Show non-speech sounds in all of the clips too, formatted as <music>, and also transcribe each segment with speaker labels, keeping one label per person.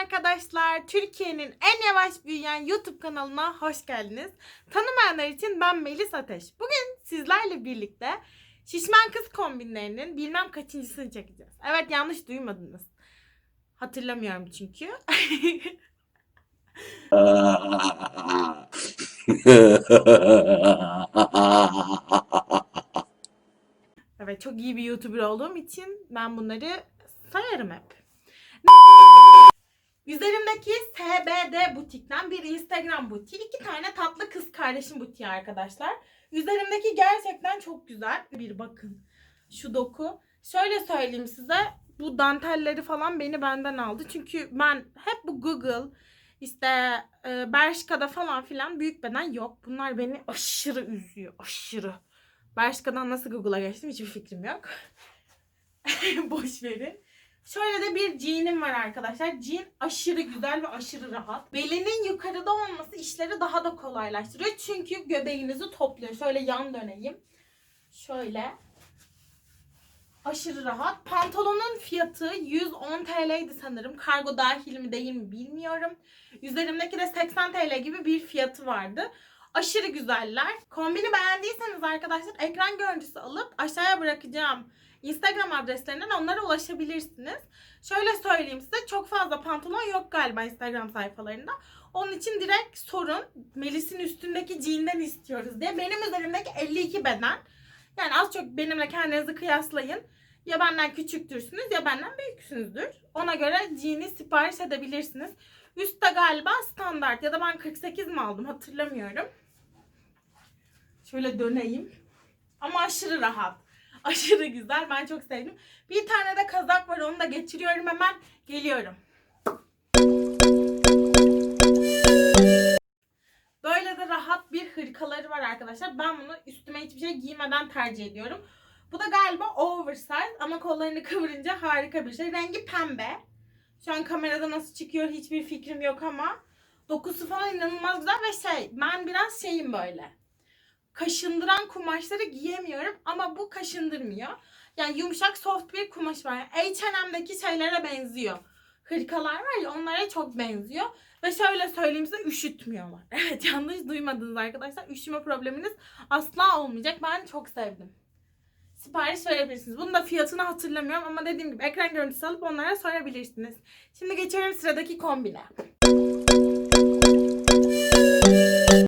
Speaker 1: arkadaşlar. Türkiye'nin en yavaş büyüyen YouTube kanalına hoş geldiniz. Tanımayanlar için ben Melis Ateş. Bugün sizlerle birlikte şişman kız kombinlerinin bilmem kaçıncısını çekeceğiz. Evet yanlış duymadınız. Hatırlamıyorum çünkü. <laughs> Evet çok iyi bir YouTuber olduğum için ben bunları sayarım hep. Üzerimdeki SBD butikten bir Instagram butiği. iki tane tatlı kız kardeşim butiği arkadaşlar. Üzerimdeki gerçekten çok güzel. Bir bakın şu doku. Şöyle söyleyeyim size. Bu dantelleri falan beni benden aldı. Çünkü ben hep bu Google işte e, Bershka'da falan filan büyük beden yok. Bunlar beni aşırı üzüyor. Aşırı. Bershka'dan nasıl Google'a geçtim hiçbir fikrim yok. <laughs> Boş verin. Şöyle de bir jeanim var arkadaşlar. Jean aşırı güzel ve aşırı rahat. Belinin yukarıda olması işleri daha da kolaylaştırıyor. Çünkü göbeğinizi topluyor. Şöyle yan döneyim. Şöyle. Aşırı rahat. Pantolonun fiyatı 110 TL'ydi sanırım. Kargo dahil mi değil mi bilmiyorum. Üzerimdeki de 80 TL gibi bir fiyatı vardı. Aşırı güzeller. Kombini beğendiyseniz arkadaşlar ekran görüntüsü alıp aşağıya bırakacağım Instagram adreslerinden onlara ulaşabilirsiniz. Şöyle söyleyeyim size çok fazla pantolon yok galiba Instagram sayfalarında. Onun için direkt sorun Melis'in üstündeki jean'den istiyoruz diye. Benim üzerimdeki 52 beden. Yani az çok benimle kendinizi kıyaslayın. Ya benden küçüktürsünüz ya benden büyüksünüzdür. Ona göre jean'i sipariş edebilirsiniz. Üstte galiba standart ya da ben 48 mi aldım hatırlamıyorum. Şöyle döneyim. Ama aşırı rahat. <laughs> Aşırı güzel. Ben çok sevdim. Bir tane de kazak var. Onu da geçiriyorum hemen. Geliyorum. Böyle de rahat bir hırkaları var arkadaşlar. Ben bunu üstüme hiçbir şey giymeden tercih ediyorum. Bu da galiba oversize ama kollarını <laughs> kıvırınca harika bir şey. Rengi pembe. Şu an kamerada nasıl çıkıyor hiçbir fikrim yok ama dokusu falan inanılmaz güzel ve şey ben biraz şeyim böyle. Kaşındıran kumaşları giyemiyorum ama bu kaşındırmıyor. Yani yumuşak soft bir kumaş var. H&M'deki şeylere benziyor. Hırkalar var ya onlara çok benziyor. Ve şöyle söyleyeyim size üşütmüyorlar. <laughs> Evet yanlış duymadınız arkadaşlar. Üşüme probleminiz asla olmayacak. Ben çok sevdim. Sipariş verebilirsiniz. Bunun da fiyatını hatırlamıyorum ama dediğim gibi ekran görüntüsü alıp onlara sorabilirsiniz. Şimdi geçiyorum sıradaki kombine.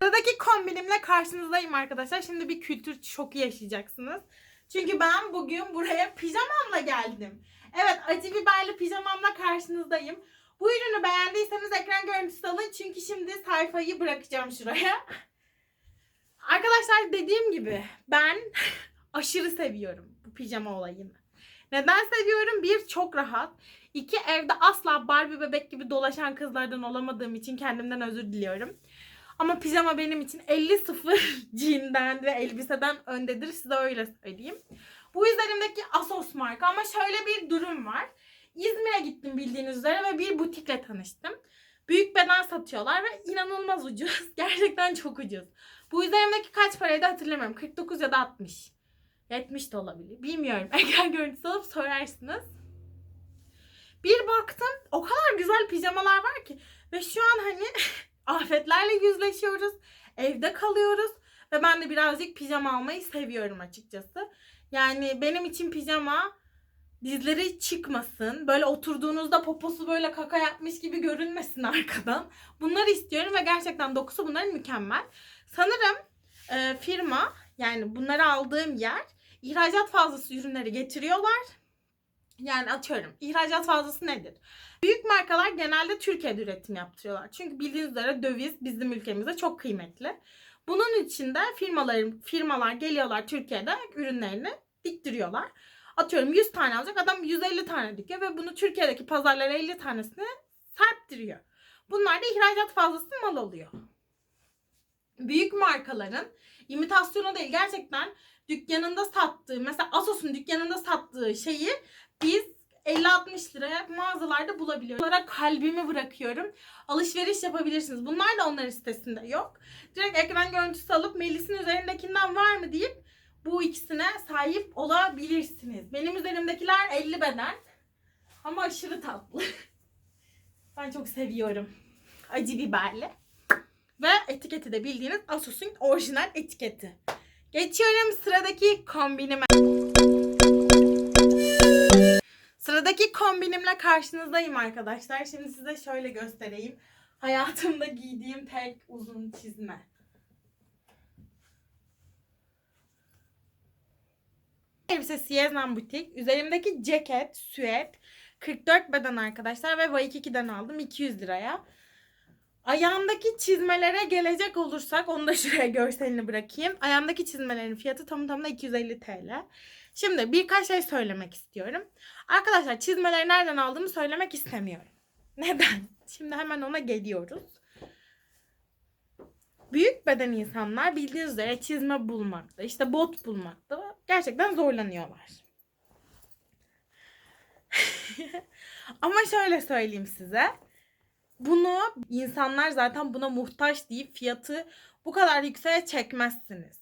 Speaker 1: Sıradaki kombinimle karşınızdayım arkadaşlar. Şimdi bir kültür şoku yaşayacaksınız. Çünkü ben bugün buraya pijamamla geldim. Evet acı biberli pijamamla karşınızdayım. Bu ürünü beğendiyseniz ekran görüntüsü alın. Çünkü şimdi sayfayı bırakacağım şuraya. Arkadaşlar dediğim gibi ben <laughs> aşırı seviyorum bu pijama olayını. Neden seviyorum? Bir çok rahat. İki evde asla Barbie bebek gibi dolaşan kızlardan olamadığım için kendimden özür diliyorum. Ama pijama benim için 50-0 jean'den <laughs> ve elbiseden öndedir. Size öyle söyleyeyim. Bu üzerimdeki Asos marka ama şöyle bir durum var. İzmir'e gittim bildiğiniz üzere ve bir butikle tanıştım. Büyük beden satıyorlar ve inanılmaz ucuz. <laughs> Gerçekten çok ucuz. Bu üzerimdeki kaç paraydı hatırlamıyorum. 49 ya da 60. 70 de olabilir. Bilmiyorum. <laughs> Ekran görüntüsü alıp sorarsınız. Bir baktım o kadar güzel pijamalar var ki. Ve şu an hani afetlerle yüzleşiyoruz. Evde kalıyoruz. Ve ben de birazcık pijama almayı seviyorum açıkçası. Yani benim için pijama dizleri çıkmasın. Böyle oturduğunuzda poposu böyle kaka yapmış gibi görünmesin arkadan. Bunları istiyorum ve gerçekten dokusu bunların mükemmel. Sanırım e, firma yani bunları aldığım yer ihracat fazlası ürünleri getiriyorlar. Yani atıyorum ihracat fazlası nedir? Büyük markalar genelde Türkiye'de üretim yaptırıyorlar. Çünkü bildiğiniz üzere döviz bizim ülkemizde çok kıymetli. Bunun için de firmaların firmalar geliyorlar Türkiye'de ürünlerini diktiriyorlar. Atıyorum 100 tane alacak adam 150 tane dikiyor ve bunu Türkiye'deki pazarlara 50 tanesini serptiriyor. Bunlar da ihracat fazlası mal oluyor. Büyük markaların imitasyonu değil gerçekten dükkanında sattığı mesela Asos'un dükkanında sattığı şeyi biz 50-60 liraya mağazalarda bulabiliyoruz. Onlara kalbimi bırakıyorum. Alışveriş yapabilirsiniz. Bunlar da onların sitesinde yok. Direkt ekran görüntüsü alıp Melis'in üzerindekinden var mı deyip bu ikisine sahip olabilirsiniz. Benim üzerimdekiler 50 beden. Ama aşırı tatlı. <laughs> Ben çok seviyorum. Acı biberli. Ve etiketi de bildiğiniz Asus'un orijinal etiketi. Geçiyorum sıradaki kombinime. Sıradaki kombinimle karşınızdayım arkadaşlar. Şimdi size şöyle göstereyim. Hayatımda giydiğim tek uzun çizme. Elbise Siyezman Butik. Üzerimdeki ceket, süet. 44 beden arkadaşlar ve Waikiki'den aldım 200 liraya. Ayağımdaki çizmelere gelecek olursak onu da <laughs> şuraya görselini bırakayım. Ayağımdaki çizmelerin fiyatı tam tamına 250 TL. Şimdi birkaç şey söylemek istiyorum. Arkadaşlar çizmeleri nereden aldığımı söylemek istemiyorum. <laughs> Neden? Şimdi hemen ona geliyoruz. Büyük beden insanlar bildiğiniz üzere çizme bulmakta, işte bot bulmakta gerçekten zorlanıyorlar. <laughs> Ama şöyle söyleyeyim size. Bunu insanlar zaten buna muhtaç deyip fiyatı bu kadar yükseğe çekmezsiniz.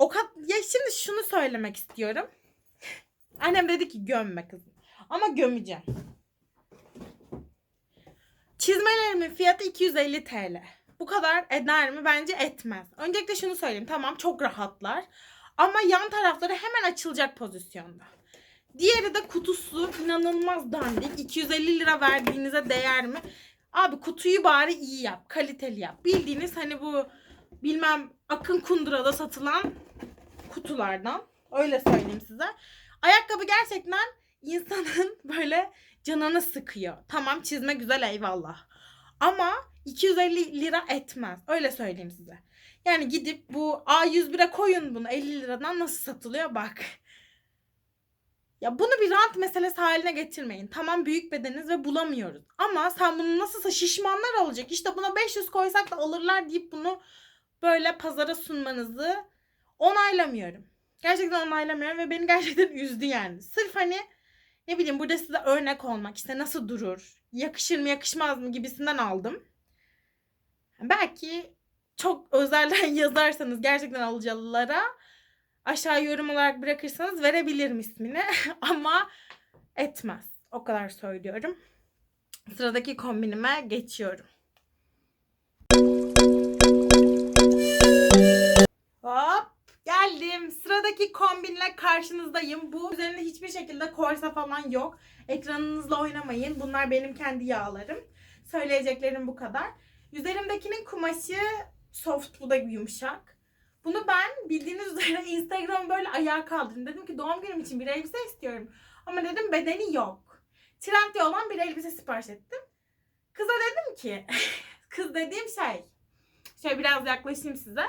Speaker 1: O kad ya şimdi şunu söylemek istiyorum. Annem dedi ki gömme kızım. Ama gömeceğim. Çizmelerimin fiyatı 250 TL. Bu kadar eder mi? Bence etmez. Öncelikle şunu söyleyeyim. Tamam çok rahatlar. Ama yan tarafları hemen açılacak pozisyonda. Diğeri de kutusu inanılmaz dandik. 250 lira verdiğinize değer mi? Abi kutuyu bari iyi yap. Kaliteli yap. Bildiğiniz hani bu bilmem Akın Kundura'da satılan kutulardan. Öyle söyleyeyim size. Ayakkabı gerçekten insanın <laughs> böyle canını sıkıyor. Tamam çizme güzel eyvallah. Ama 250 lira etmez. Öyle söyleyeyim size. Yani gidip bu A101'e koyun bunu 50 liradan nasıl satılıyor bak. Ya bunu bir rant meselesi haline getirmeyin. Tamam büyük bedeniz ve bulamıyoruz. Ama sen bunu nasılsa şişmanlar alacak. İşte buna 500 koysak da alırlar deyip bunu böyle pazara sunmanızı onaylamıyorum. Gerçekten onaylamıyorum ve beni gerçekten <laughs> üzdü yani. Sırf hani ne bileyim burada size örnek olmak işte nasıl durur, yakışır mı yakışmaz mı gibisinden aldım. Belki çok özelden <laughs> yazarsanız gerçekten alıcılara aşağı yorum olarak bırakırsanız verebilirim ismini <laughs> ama etmez. O kadar söylüyorum. Sıradaki kombinime geçiyorum. Geldim. Sıradaki kombinle karşınızdayım. Bu üzerinde hiçbir şekilde korse falan yok. Ekranınızla oynamayın. Bunlar benim kendi yağlarım. Söyleyeceklerim bu kadar. Üzerimdekinin kumaşı soft, bu da yumuşak. Bunu ben bildiğiniz üzere <laughs> Instagram böyle ayağa kaldırdım. Dedim ki doğum günüm için bir elbise istiyorum. Ama dedim bedeni yok. Trendde olan bir elbise sipariş ettim. Kıza dedim ki, <laughs> kız dediğim şey, şöyle biraz yaklaşayım size.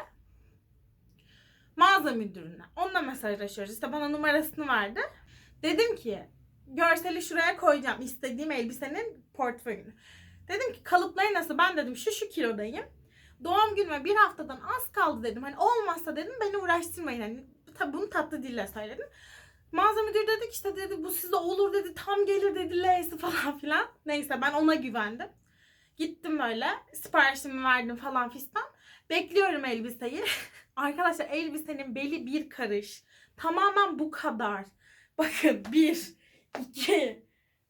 Speaker 1: Mağaza müdürüne. Onunla mesajlaşıyoruz. İşte bana numarasını verdi. Dedim ki, görseli şuraya koyacağım. istediğim elbisenin portföyünü. Dedim ki kalıpları nasıl? Ben dedim şu şu kilodayım. Doğum günüme bir haftadan az kaldı dedim. Hani olmazsa dedim beni uğraştırmayın. Hani tabii bunu tatlı dille söyledim. Mağaza müdürü dedi ki işte dedi bu size olur dedi tam gelir dedi L'si falan filan. Neyse ben ona güvendim. Gittim böyle siparişimi verdim falan fistan. Bekliyorum elbiseyi. <laughs> Arkadaşlar elbisenin beli bir karış. Tamamen bu kadar. Bakın bir, iki,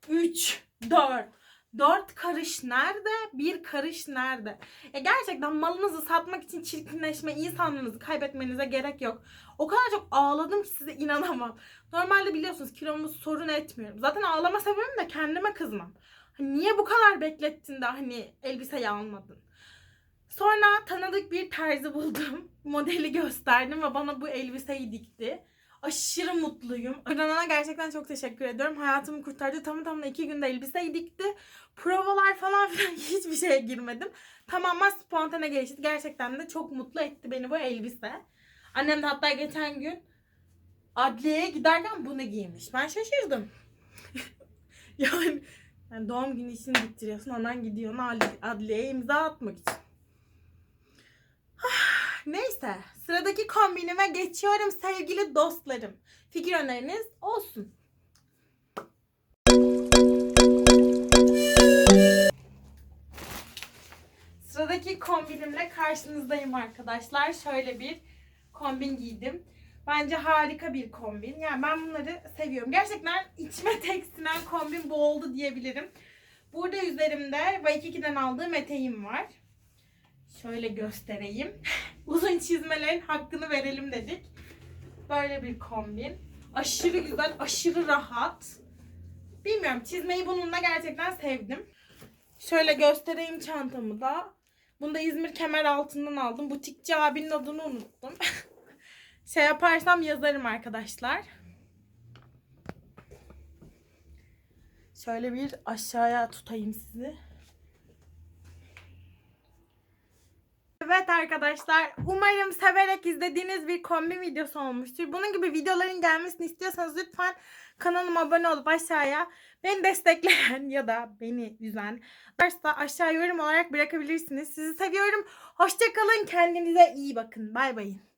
Speaker 1: üç, dört. Dört karış nerede? Bir karış nerede? Ya gerçekten malınızı satmak için çirkinleşme, insanlığınızı kaybetmenize gerek yok. O kadar çok ağladım ki size inanamam. Normalde biliyorsunuz kilomu sorun etmiyorum. Zaten ağlama sebebim de kendime kızmam. Hani niye bu kadar beklettin de hani elbiseyi almadın? Sonra tanıdık bir terzi buldum. <laughs> Modeli gösterdim ve bana bu elbiseyi dikti. Aşırı mutluyum. Aranana gerçekten çok teşekkür ediyorum. Hayatımı kurtardı. Tam tamına iki günde elbiseyi dikti. Provalar falan <laughs> filan hiçbir şeye girmedim. Tamamen spontane gelişti. Gerçekten de çok mutlu etti beni bu elbise. Annem de hatta geçen gün adliyeye giderken bunu giymiş. Ben şaşırdım. <laughs> yani, yani doğum günü için gittiriyorsun. Anan gidiyor adli- adliyeye imza atmak için. Neyse sıradaki kombinime geçiyorum sevgili dostlarım. Fikir öneriniz olsun. Sıradaki kombinimle karşınızdayım arkadaşlar. Şöyle bir kombin giydim. Bence harika bir kombin. Yani ben bunları seviyorum. Gerçekten içime <laughs> tek sinen kombin bu oldu diyebilirim. Burada üzerimde Waikiki'den aldığım eteğim var. Şöyle göstereyim. <laughs> Uzun çizmelerin hakkını verelim dedik. Böyle bir kombin. Aşırı güzel, aşırı rahat. Bilmiyorum çizmeyi bununla gerçekten sevdim. Şöyle göstereyim çantamı da. Bunu da İzmir kemer altından aldım. Butikçi abinin adını unuttum. <laughs> şey yaparsam yazarım arkadaşlar. Şöyle bir aşağıya tutayım sizi. Evet arkadaşlar umarım severek izlediğiniz bir kombin videosu olmuştur. Bunun gibi videoların gelmesini istiyorsanız lütfen kanalıma abone olup aşağıya beni destekleyen <laughs> ya da beni üzen varsa aşağı yorum olarak bırakabilirsiniz. Sizi seviyorum. Hoşçakalın. Kendinize iyi bakın. Bay bay.